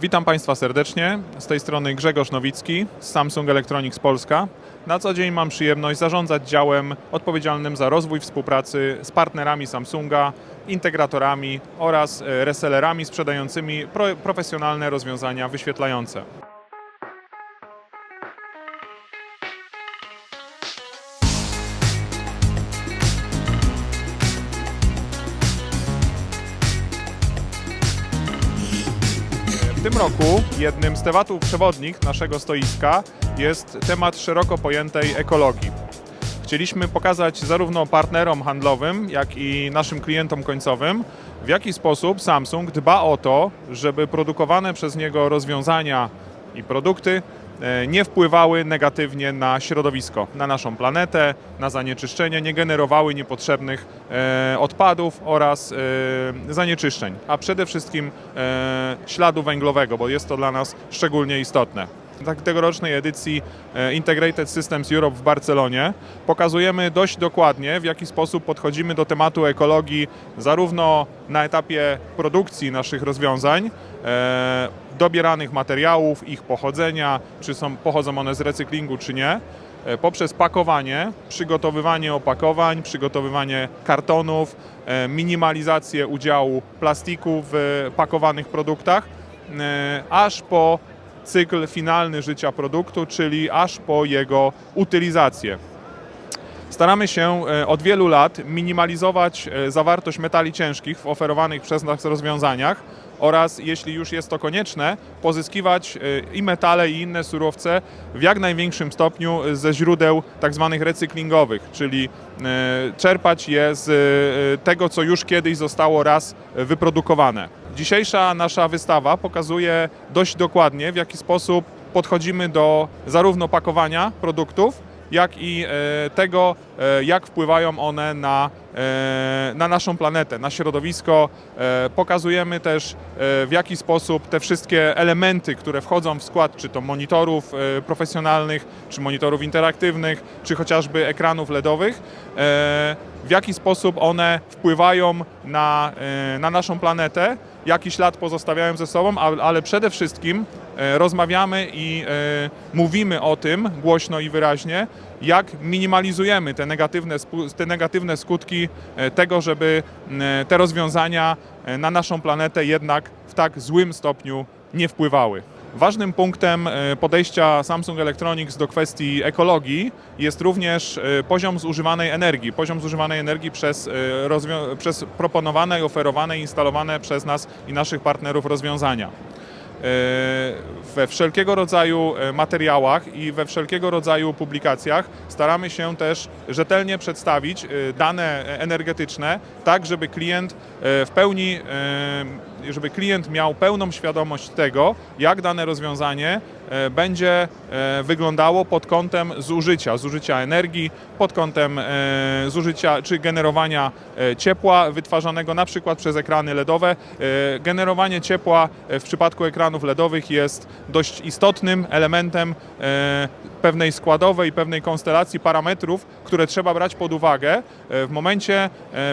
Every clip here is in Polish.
Witam Państwa serdecznie. Z tej strony Grzegorz Nowicki z Samsung Electronics Polska. Na co dzień mam przyjemność zarządzać działem odpowiedzialnym za rozwój współpracy z partnerami Samsunga, integratorami oraz resellerami sprzedającymi pro, profesjonalne rozwiązania wyświetlające. Tym roku jednym z tematów przewodnich naszego stoiska jest temat szeroko pojętej ekologii. Chcieliśmy pokazać zarówno partnerom handlowym, jak i naszym klientom końcowym, w jaki sposób Samsung dba o to, żeby produkowane przez niego rozwiązania i produkty nie wpływały negatywnie na środowisko, na naszą planetę, na zanieczyszczenie, nie generowały niepotrzebnych e, odpadów oraz e, zanieczyszczeń, a przede wszystkim e, śladu węglowego, bo jest to dla nas szczególnie istotne. Tak tegorocznej edycji e, Integrated Systems Europe w Barcelonie pokazujemy dość dokładnie, w jaki sposób podchodzimy do tematu ekologii, zarówno na etapie produkcji naszych rozwiązań, e, dobieranych materiałów, ich pochodzenia, czy są, pochodzą one z recyklingu, czy nie, e, poprzez pakowanie, przygotowywanie opakowań, przygotowywanie kartonów, e, minimalizację udziału plastiku w pakowanych produktach, e, aż po cykl finalny życia produktu, czyli aż po jego utylizację. Staramy się e, od wielu lat minimalizować e, zawartość metali ciężkich w oferowanych przez nas rozwiązaniach oraz, jeśli już jest to konieczne, pozyskiwać e, i metale, i inne surowce w jak największym stopniu ze źródeł tak zwanych recyklingowych, czyli czerpać je z tego, co już kiedyś zostało raz wyprodukowane. Dzisiejsza nasza wystawa pokazuje dość dokładnie, w jaki sposób podchodzimy do zarówno pakowania produktów, jak i e, tego, e, jak wpływają one na, e, na naszą planetę, na środowisko. Pokazujemy też, w jaki sposób te wszystkie elementy, które wchodzą w skład, czy to monitorów profesjonalnych, czy monitorów interaktywnych, czy chociażby ekranów LEDowych, w jaki sposób one wpływają na, na naszą planetę, jaki ślad pozostawiają ze sobą, ale przede wszystkim e, rozmawiamy i e, mówimy o tym głośno i wyraźnie, jak minimalizujemy te negatywne, te negatywne skutki e, tego, żeby te rozwiązania na naszą planetę jednak w tak złym stopniu nie wpływały. Ważnym punktem e, podejścia Samsung Electronics do kwestii ekologii jest również e, poziom zużywanej energii. Poziom zużywanej energii przez, e, przez proponowane oferowane instalowane przez nas i naszych partnerów rozwiązania. We wszelkiego rodzaju materiałach i we wszelkiego rodzaju publikacjach staramy się też rzetelnie przedstawić dane energetyczne, tak żeby klient w pełni, żeby klient miał pełną świadomość tego, jak dane rozwiązanie e, będzie e, wyglądało pod kątem zużycia, zużycia energii, pod kątem e, zużycia czy generowania ciepła wytwarzanego na przykład przez ekrany LEDowe. Generowanie ciepła w przypadku ekranów LEDowych jest dość istotnym elementem pewnej składowej, pewnej konstelacji parametrów, które trzeba brać pod uwagę w momencie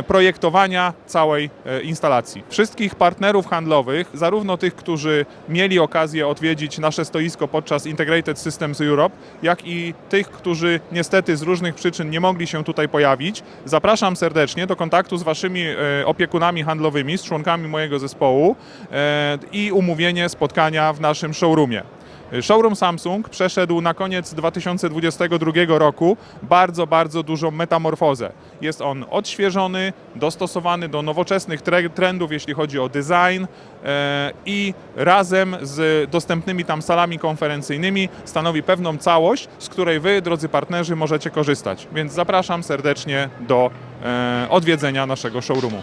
projektowania całej instalacji. Wszystkich partnerów handlowych, zarówno tych, którzy mieli okazję odwiedzić nasze stoisko podczas Integrated Systems Europe, jak i tych, którzy niestety z różnych przyczyn nie mogli się tutaj pojawić, zapraszam serdecznie do kontaktu z Waszymi e, opiekunami handlowymi, z członkami mojego zespołu e, i umówienie spotkania w naszym showroomie. Showroom Samsung przeszedł na koniec 2022 roku bardzo, bardzo dużą metamorfozę. Jest on odświeżony, dostosowany do nowoczesnych tre- trendów, jeśli chodzi o design e, i razem z dostępnymi tam salami konferencyjnymi stanowi pewną całość, z której Wy, drodzy partnerzy, możecie korzystać. Więc zapraszam serdecznie do e, odwiedzenia naszego showroomu.